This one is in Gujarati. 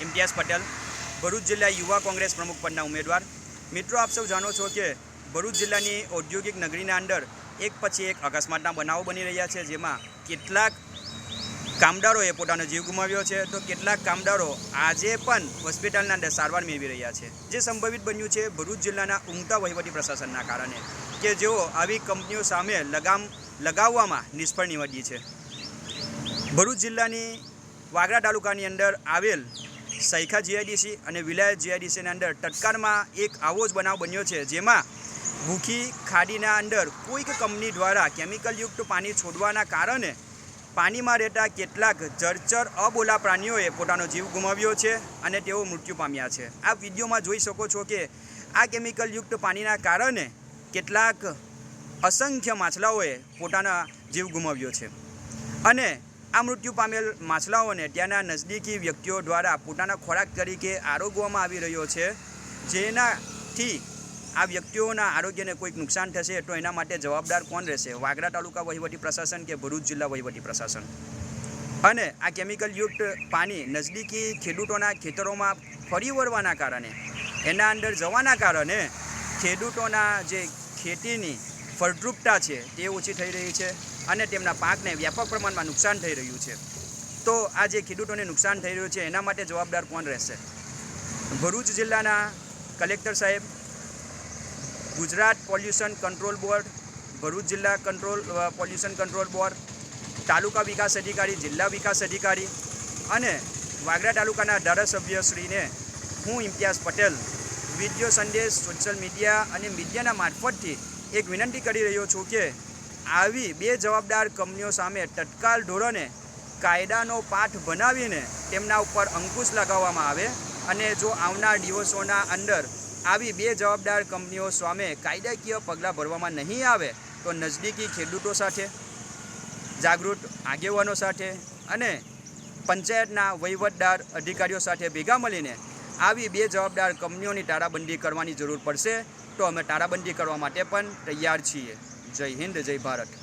ઇમ્તિયાઝ પટેલ, ભરૂચ જિલ્લા યુવા કોંગ્રેસ પ્રમુખ પદના ઉમેદવાર. મિત્રો, આપ સૌ જાણો છો કે ભરૂચ જિલ્લાની ઔદ્યોગિક નગરીના અંદર એક પછી એક અકસ્માતના બનાવો બની રહ્યા છે, જેમાં કેટલાક કામદારોએ પોતાનો જીવ ગુમાવ્યો છે. તો કેટલાક કામદારો આજે પણ હોસ્પિટલના અંદર સારવાર મેળવી રહ્યા છે. જે સંભવિત બન્યું છે ભરૂચ જિલ્લાના ઊંઘતા વહીવટી પ્રશાસનના કારણે, કે જેઓ આવી કંપનીઓ સામે લગામ, લગાવવામાં નિષ્ફળ નીવડી છે. ભરૂચ જિલ્લાની વાગરા તાલુકાની અંદર આવેલ સૈખા જીઆઈડીસી અને વિલાયત જીઆઈડીસીના અંદર તટકારમાં એક આવો જ બનાવ બન્યો છે, જેમાં ભૂખી ખાડીના અંદર કોઈક કંપની દ્વારા કેમિકલયુક્ત પાણી છોડવાના કારણે પાણીમાં રહેતા કેટલાક જળચર અબોલા પ્રાણીઓએ પોતાનો જીવ ગુમાવ્યો છે અને તેઓ મૃત્યુ પામ્યા છે. આ વિડીયોમાં જોઈ શકો છો કે આ કેમિકલયુક્ત પાણીના કારણે કેટલાક અસંખ્ય માછલાઓએ પોતાના જીવ ગુમાવ્યો છે. અને આ મૃત્યુ પામેલ માછલાઓને ત્યાંના નજદીકી વ્યક્તિઓ દ્વારા પોતાના ખોરાક તરીકે આરોગવામાં આવી રહ્યો છે. જેનાથી આ વ્યક્તિઓના આરોગ્યને કોઈક નુકસાન થશે તો એના માટે જવાબદાર કોણ રહેશે? વાગરા તાલુકા વહીવટી પ્રશાસન કે ભરૂચ જિલ્લા વહીવટી પ્રશાસન? અને આ કેમિકલયુક્ત પાણી નજદીકી ખેડૂતોના ખેતરોમાં ફરી વળવાના કારણે, એના અંદર જવાના કારણે ખેડૂતોના જે ખેતીની ફળદ્રુપતા છે તે ઓછી થઈ રહી છે. અને તેમના પાકને વ્યાપક પ્રમાણમાં નુકસાન થઈ રહ્યું છે. તો આ જે ખેડૂતોને નુકસાન થઈ રહ્યું છે, એના માટે જવાબદાર કોણ રહેશે? ભરૂચ જિલ્લાના કલેક્ટર સાહેબ, Gujarat pollution control board, Bharuch જિલ્લા કંટ્રોલ પોલ્યુશન કંટ્રોલ બોર્ડ, તાલુકા વિકાસ અધિકારી, જિલ્લા વિકાસ અધિકારી અને વાગરા તાલુકાના ધારાસભ્યશ્રીને હું ઇમ્તિયાઝ પટેલ વીડિયો સંદેશ, સોશિયલ મીડિયા અને મીડિયાના મારફતથી એક વિનંતી કરી રહ્યો છું કે આવી બે જવાબદાર કંપનીઓ સામે તત્કાલ ધોરણે કાયદાનો પાઠ બનાવીને તેમના ઉપર અંકુશ લગાવવામાં આવે અને જો આવનાર દિવસોના અંદર આવી બે જવાબદાર કંપનીઓ સામે કાયદાકીય પગલાં ભરવામાં નહીં આવે, તો નજદીકી ખેડૂતો સાથે, જાગૃત આગેવાનો સાથે અને પંચાયતના વહીવટદાર અધિકારીઓ સાથે ભેગા મળીને આવી બે જવાબદાર કંપનીઓની તાળાબંધી કરવાની જરૂર પડશે, તો અમે તાળાબંધી કરવા માટે પણ તૈયાર છીએ. જય હિન્દ જય ભારત.